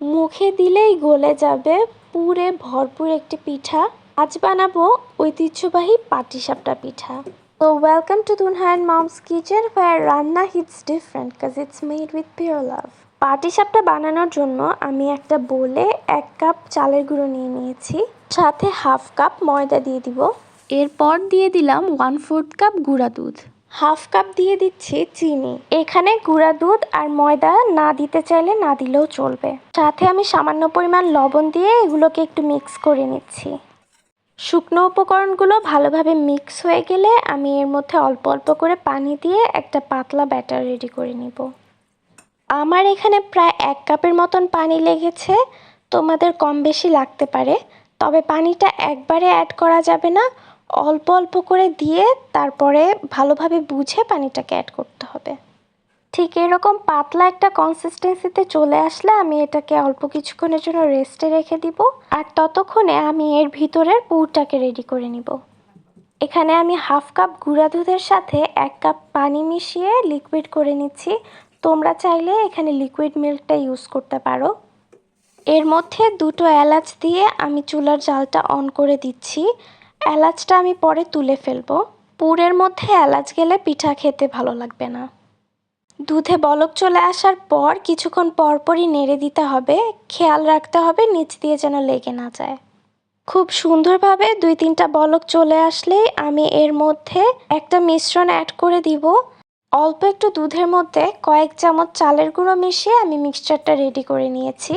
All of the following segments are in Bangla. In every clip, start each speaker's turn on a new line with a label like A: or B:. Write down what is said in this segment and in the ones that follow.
A: মুখে দিলেই গলে যাবে পুরে ভরপুর একটি পিঠা। আজ বানাবো ঐতিহ্যবাহী পাটিসাপটা পিঠা। তো welcome to Dunhan mom's kitchen fire রান্না হিটস ডিফারেন্ট কাজ it's made with pure love পাটিসাপটা বানানোর জন্য আমি একটা বোলে এক কাপ চালের গুঁড়ো নিয়ে নিয়েছি। সাথে হাফ কাপ ময়দা দিয়ে দিব।
B: এরপর দিয়ে দিলাম ওয়ান ফোর্থ কাপ গুঁড়া দুধ।
A: হাফ কাপ দিয়ে দিচ্ছি চিনি। এখানে গুঁড়া দুধ আর ময়দা না দিতে চাইলে না দিলেও চলবে। সাথে আমি সামান্য পরিমাণ লবণ দিয়ে এগুলোকে একটু মিক্স করে নিচ্ছি। শুকনো উপকরণগুলো ভালোভাবে মিক্স হয়ে গেলে আমি এর মধ্যে অল্প অল্প করে পানি দিয়ে একটা পাতলা ব্যাটার রেডি করে নিব। আমার এখানে প্রায় এক কাপের মতন পানি লেগেছে। তোমাদের কম বেশি লাগতে পারে, তবে পানিটা একবারে অ্যাড করা যাবে না। অল্প অল্প করে দিয়ে তারপরে ভালোভাবে বুঝে পানিটাকে অ্যাড করতে হবে। ঠিক এরকম পাতলা একটা কনসিস্টেন্সিতে চলে আসলে আমি এটাকে অল্প কিছুক্ষণের জন্য রেস্টে রেখে দিব। আর ততক্ষণে আমি এর ভিতরের পুরটাকে রেডি করে নিব। এখানে আমি হাফ কাপ গুঁড়া দুধের সাথে এক কাপ পানি মিশিয়ে লিকুইড করে নিচ্ছি। তোমরা চাইলে এখানে লিকুইড মিল্কটা ইউজ করতে পারো। এর মধ্যে দুটো এলাচ দিয়ে আমি চুলার জালটা অন করে দিচ্ছি। এলাচটা আমি পরে তুলে ফেলব। পুরের মধ্যে এলাচ গেলে পিঠা খেতে ভালো লাগবে না। দুধে বলক চলে আসার পর কিছুক্ষণ পরপরই নেড়ে দিতে হবে। খেয়াল রাখতে হবে নিচ দিয়ে যেন লেগে না যায়। খুব সুন্দরভাবে দুই তিনটা বলক চলে আসলেই আমি এর মধ্যে একটা মিশ্রণ অ্যাড করে দিব। অল্প একটু দুধের মধ্যে কয়েক চামচ চালের গুঁড়ো মিশিয়ে আমি মিক্সচারটা রেডি করে নিয়েছি।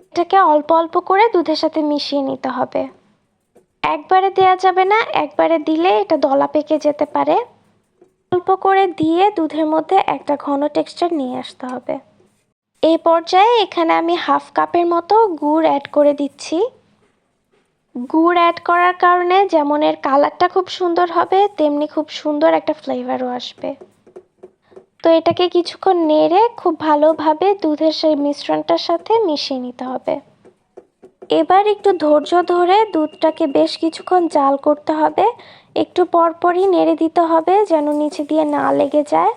A: এটাকে অল্প অল্প করে দুধের সাথে মিশিয়ে নিতে হবে। একবারে দেয়া যাবে না, একবারে দিলে এটা দলা পেকে যেতে পারে। অল্প করে দিয়ে দুধের মধ্যে একটা ঘন টেক্সচার নিয়ে আসতে হবে। এই পর্যায়ে এখানে আমি হাফ কাপের মতো গুড় অ্যাড করে দিচ্ছি। গুড় অ্যাড করার কারণে যেমন এর কালারটা খুব সুন্দর হবে, তেমনি খুব সুন্দর একটা ফ্লেভারও আসবে। তো এটাকে কিছুক্ষণ নেড়ে খুব ভালোভাবে দুধের সেই মিশ্রণটার সাথে মিশিয়ে নিতে হবে। এবার একটু ধৈর্য ধরে দুধটাকে বেশ কিছুক্ষণ জাল করতে হবে। একটু পরপরই নেড়ে দিতে হবে যেন নিচে দিয়ে না লেগে যায়।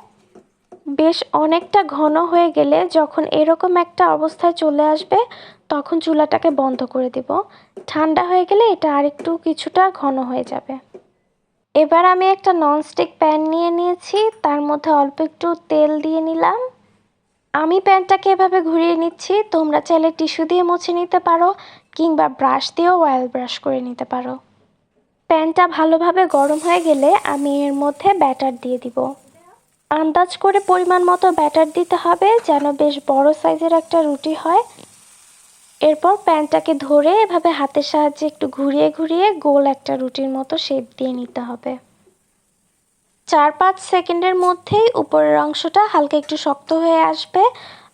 A: বেশ অনেকটা ঘন হয়ে গেলে যখন এরকম একটা অবস্থায় চলে আসবে, তখন চুলাটাকে বন্ধ করে দিব। ঠান্ডা হয়ে গেলে এটা আরেকটু কিছুটা ঘন হয়ে যাবে। এবার আমি একটা ননস্টিক প্যান নিয়ে নিয়েছি। তার মধ্যে অল্প একটু তেল দিয়ে নিলাম। আমি প্যান্টটাকে এভাবে ঘুরিয়ে নিচ্ছি, তোমরা চাইলে টিস্যু দিয়ে মুছে নিতে পারো, কিংবা ব্রাশ দিয়েও অয়েল ব্রাশ করে নিতে পারো। প্যানটা ভালোভাবে গরম হয়ে গেলে আমি এর মধ্যে ব্যাটার দিয়ে দিব। আন্দাজ করে পরিমাণ মতো ব্যাটার দিতে হবে, যেন বেশ বড় সাইজের একটা রুটি হয়। এরপর প্যানটাকে ধরে এভাবে হাতের সাহায্যে একটু ঘুরিয়ে ঘুরিয়ে গোল একটা রুটির মতো শেপ দিয়ে নিতে হবে। চার পাঁচ সেকেন্ডের মধ্যেই উপরের অংশটা হালকা একটু শক্ত হয়ে আসবে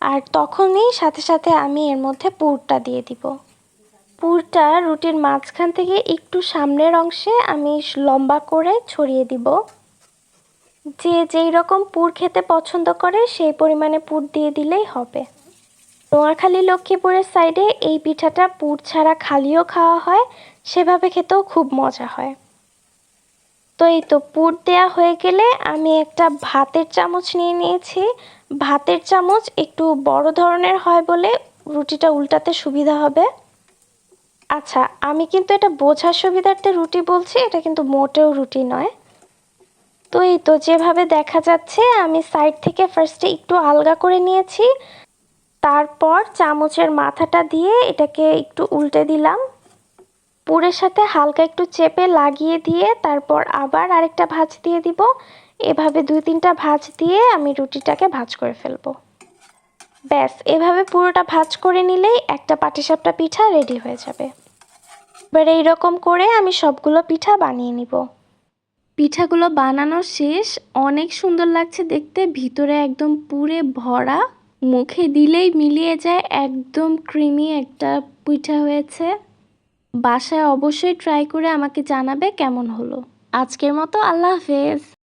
A: আর তখনই সাথে সাথে আমি এর মধ্যে পুরটা দিয়ে দিব। পুরটা রুটির মাঝখান থেকে একটু সামনের অংশে আমি লম্বা করে ছড়িয়ে দিব। যে যেই রকম পুর খেতে পছন্দ করে সেই পরিমাণে পুর দিয়ে দিলেই হবে। নোয়াখালী লক্ষ্মীপুরের সাইডে এই পিঠাটা পুর ছাড়া খালিও খাওয়া হয়, সেভাবে খেতেও খুব মজা হয়। তো এই তো পুর দেওয়া হয়ে গেলে আমি একটা ভাতের চামচ নিয়ে নিয়েছি। ভাতের চামচ একটু বড় ধরনের হয় বলে রুটিটা উল্টাতে সুবিধা হবে। আচ্ছা আমি কিন্তু এটা বোঝার সুবিধার্থে রুটি বলছি, এটা কিন্তু মোটেও রুটি নয়। তো এই তো যেভাবে দেখা যাচ্ছে, আমি সাইড থেকে ফার্স্টে একটু আলগা করে নিয়েছি। তারপর চামচের মাথাটা দিয়ে এটাকে একটু উল্টে দিলাম। পুরের সাথে হালকা একটু চেপে লাগিয়ে দিয়ে তারপর আবার আরেকটা ভাঁজ দিয়ে দিব। এভাবে দুই তিনটা ভাঁজ দিয়ে আমি রুটিটাকে ভাঁজ করে ফেলব। ব্যাস, এভাবে পুরোটা ভাঁজ করে নিলেই একটা পাটিসাপটা পিঠা রেডি হয়ে যাবে। এবার এইরকম করে আমি সবগুলো পিঠা বানিয়ে নিব।
B: পিঠাগুলো বানানো শেষ, অনেক সুন্দর লাগছে দেখতে। ভিতরে একদম পুরে ভরা, মুখে দিলেই মিলিয়ে যায়, একদম ক্রিমি একটা পিঠা হয়েছে। বাসায় অবশ্যই ট্রাই করে আমাকে জানাবে কেমন হলো। আজকের মতো আল্লাহ হাফেজ।